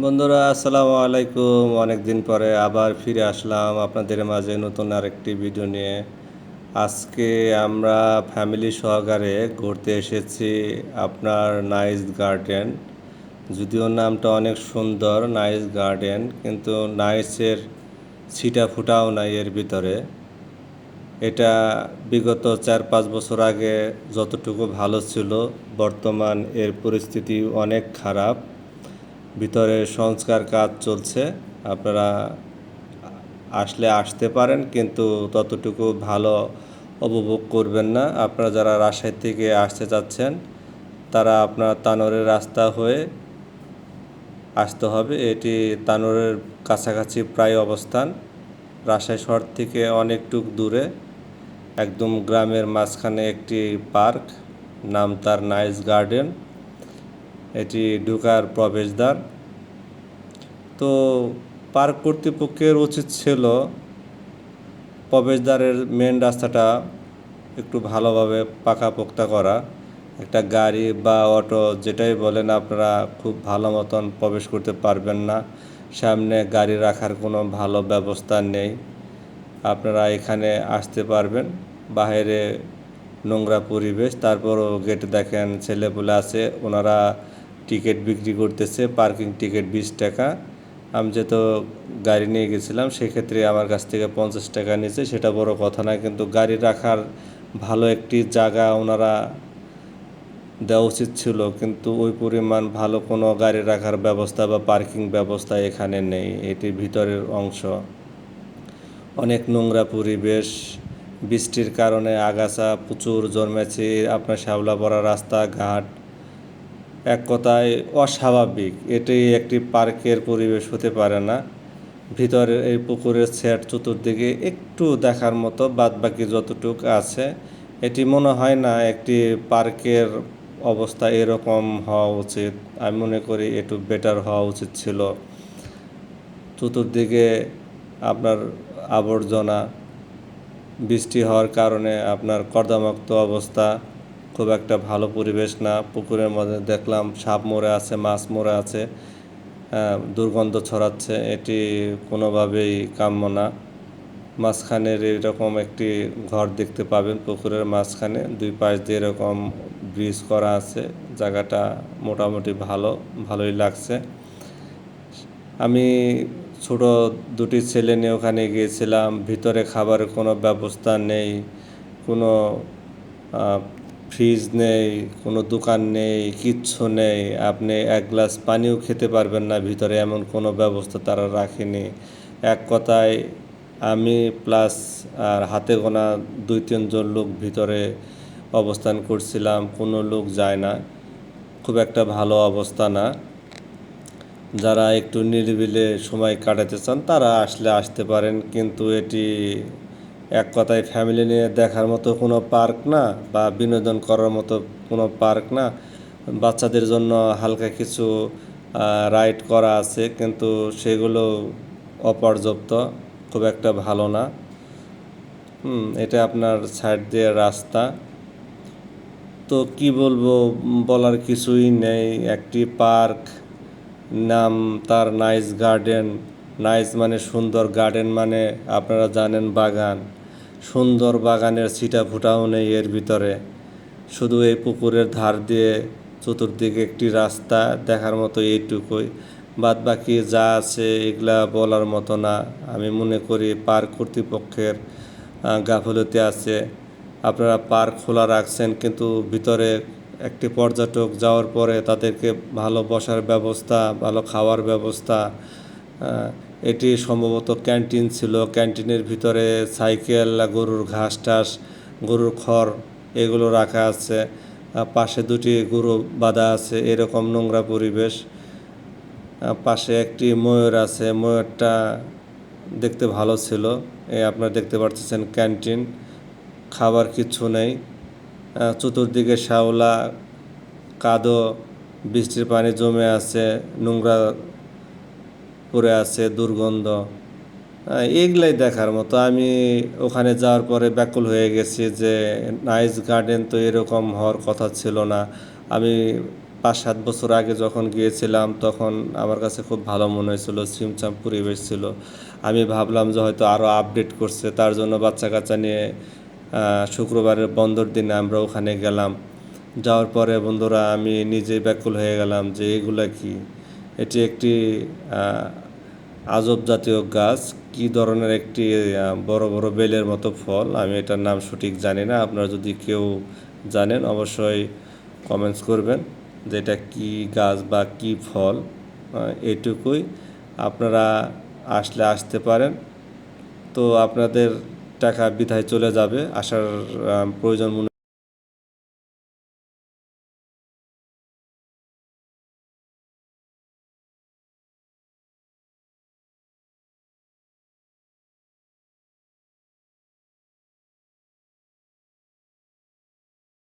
বন্ধুরা, আসসালামু আলাইকুম। অনেক দিন পরে আবার ফিরে আসলাম আপনাদের মাঝে নতুন আরেকটি ভিডিও নিয়ে। আজকে আমরা ফ্যামিলি সহকারে ঘুরতে এসেছি আপনার নাইস গার্ডেন। যদিও নামটা অনেক সুন্দর, নাইস গার্ডেন, কিন্তু নাইসের ছিটা ফুটাও নাই এর ভিতরে। এটা বিগত চার পাঁচ বছর আগে যতটুকু ভালো ছিল, বর্তমান এর পরিস্থিতি অনেক খারাপ। ভিতরে সংস্কার কাজ চলছে। আপনারা আসলে আসতে পারেন, কিন্তু ততটুকু ভালো উপভোগ করবেন না। আপনারা যারা রাজশাহী থেকে আসতে চাচ্ছেন, তারা আপনার তানোরের রাস্তা হয়ে আসতে হবে। এটি তানোরের কাছাকাছি প্রায় অবস্থান। রাজশাহী শহর থেকে অনেকটুক দূরে, একদম গ্রামের মাঝখানে একটি পার্ক, নাম তার নাইস গার্ডেন। এটি ঢুকার প্রবেশদ্বার। তো পার্ক কর্তৃপক্ষের উচিত ছিল প্রবেশদ্বারের মেন রাস্তাটা একটু ভালোভাবে পাকা পাকাপোক্তা করা। একটা গাড়ি বা অটো যেটাই বলেন আপনারা খুব ভালো মতন প্রবেশ করতে পারবেন না। সামনে গাড়ি রাখার কোনো ভালো ব্যবস্থা নেই। আপনারা এখানে আসতে পারবেন। বাইরে নোংরা পরিবেশ, তারপরও গেটে দেখেন, ছেলেপুলে আছে, ওনারা টিকিট বিক্রি করতেছে, পার্কিং টিকিট বিশ টাকা। আমি যেহেতু গাড়ি নিয়ে গেছিলাম, সেক্ষেত্রে আমার কাছ থেকে পঞ্চাশ টাকা নিয়েছে। সেটা বড় কথা না কিন্তু গাড়ি রাখার ভালো একটি জায়গা ওনারা দেওয়া উচিত ছিল, কিন্তু ওই পরিমাণ ভালো কোনো গাড়ি রাখার ব্যবস্থা বা পার্কিং ব্যবস্থা এখানে নেই এটি ভিতরের অংশ। অনেক নোংরা পরিবেশ, বৃষ্টির কারণে আগাছা প্রচুর জন্মেছে, আপনার শ্যাওলা পড়া রাস্তাঘাট এক কথায় অস্বাভাবিক। এটি একটি পার্কের পরিবেশ হতে পারে না। ভিতরে এই পুকুরের সেট চতুর্দিকে একটু দেখার মতো বাদ বাকি যতটুক আছে, এটি মনে হয় না একটি পার্কের অবস্থা এরকম হওয়া উচিত। আমি মনে করি একটু বেটার হওয়া উচিত ছিল। চতুর্দিকে আপনার আবর্জনা, বৃষ্টি হওয়ার কারণে আপনার কর্দামুক্ত অবস্থা খুব একটা ভালো পরিবেশ না। পুকুরের মধ্যে দেখলাম সাপ মরে আছে, মাছ মরে আছে দুর্গন্ধ ছড়াচ্ছে, এটি কোনোভাবেই কাম্য না। মাঝখানের এরকম একটি ঘর দেখতে পাবেন পুকুরের মাঝখানে, দুই পাশ দিয়ে এরকম ব্রিজ করা আছে, জায়গাটা মোটামুটি ভালো, ভালোই লাগছে। আমি ছোট দুটি ছেলে নিয়ে ওখানে গিয়েছিলাম, ভিতরে খাবারের কোনো ব্যবস্থা নেই, কোনো ফ্রিজ নেই, কোনো দোকান নেই, কিচ্ছু নেই, আপনি এক গ্লাস পানিও খেতে পারবেন না ভিতরে, এমন কোনো ব্যবস্থা তারা রাখেনি। এক কথায়, আমি প্লাস আর হাতে গোনা দুই তিনজন লোক ভিতরে অবস্থান করছিলাম, কোনো লোক যায় না। খুব একটা ভালো অবস্থা না। যারা একটু নিরিবিলে সময় কাটাতে চান, তারা আসলে আসতে পারেন, কিন্তু এটি এক কথায় ফ্যামিলি নিয়ে দেখার মতো কোনো পার্ক না বা বিনোদন করার মতো কোনো পার্ক না। বাচ্চাদের জন্য হালকা কিছু রাইড করা আছে কিন্তু সেগুলো অপর্যাপ্ত, খুব একটা ভালো না। এটা আপনার সাইড দিয়ে রাস্তা। তো কি বলব, বলার কিছুই নেই। একটি পার্ক নাম তার নাইস গার্ডেন নাইস মানে সুন্দর গার্ডেন মানে আপনারা জানেন বাগান। সুন্দর বাগানের ছিটা ফুটাও নেই এর ভিতরে। শুধু এই পুকুরের ধার দিয়ে চতুর্দিকে একটি রাস্তা দেখার মতো এইটুকুই। বাদ বাকি যা আছে এগুলা বলার মতো না। আমি মনে করি পার্ক কর্তৃপক্ষের গাফলতি আছে। আপনারা পার্ক খোলা রাখছেন কিন্তু ভিতরে একটি পর্যটক যাওয়ার পরে তাদেরকে ভালো বসার ব্যবস্থা, ভালো খাওয়ার ব্যবস্থা এটি সম্ভবত ক্যান্টিন ছিল। ক্যান্টিনের ভিতরে সাইকেল, গরুর ঘাস টাস গরুর খড় এগুলো রাখা আছে। পাশে দুটি গরু বাঁধা আছে, এরকম নোংরা পরিবেশ। পাশে একটি ময়ূর আছে, ময়ূরটা দেখতে ভালো ছিল। এ, আপনারা দেখতে পাচ্ছেন ক্যান্টিন। খাবার কিছু নেই। চতুর্দিকে শ্যাওলা, কাদো, বৃষ্টির পানি জমে আছে, নোংরা পড়ে আছে, দুর্গন্ধ। এগুলাই দেখার মতো। আমি ওখানে যাওয়ার পরে ব্যাকুল হয়ে গেছি যে, নাইস গার্ডেন তো এরকম হওয়ার কথা ছিল না। আমি পাঁচ সাত বছর আগে যখন গিয়েছিলাম, তখন আমার কাছে খুব ভালো মনে হয়েছিল ছিমছাম পরিবেশ ছিল। আমি ভাবলাম যে হয়তো আরও আপডেট করছে, তার জন্য বাচ্চা কাচ্চা নিয়ে শুক্রবারের বন্ধর দিনে আমরা ওখানে গেলাম। যাওয়ার পরে বন্ধুরা, আমি নিজেই ব্যাকুল হয়ে গেলাম যে, এগুলা কি? এটি একটি আজব জাতীয় গাছ। কি ধরনের একটি বড় বড় বেলের মতো ফল? আমি এটার নাম সঠিক জানি না। আপনারা যদি কেউ জানেন অবশ্যই কমেন্টস করবেন যে এটা কী গাছ বা কী ফল এটুকুই। আপনারা আসলে আসতে পারেন। তো আপনাদের টাকা বিধায় চলে যাবে। আসার প্রয়োজন মনে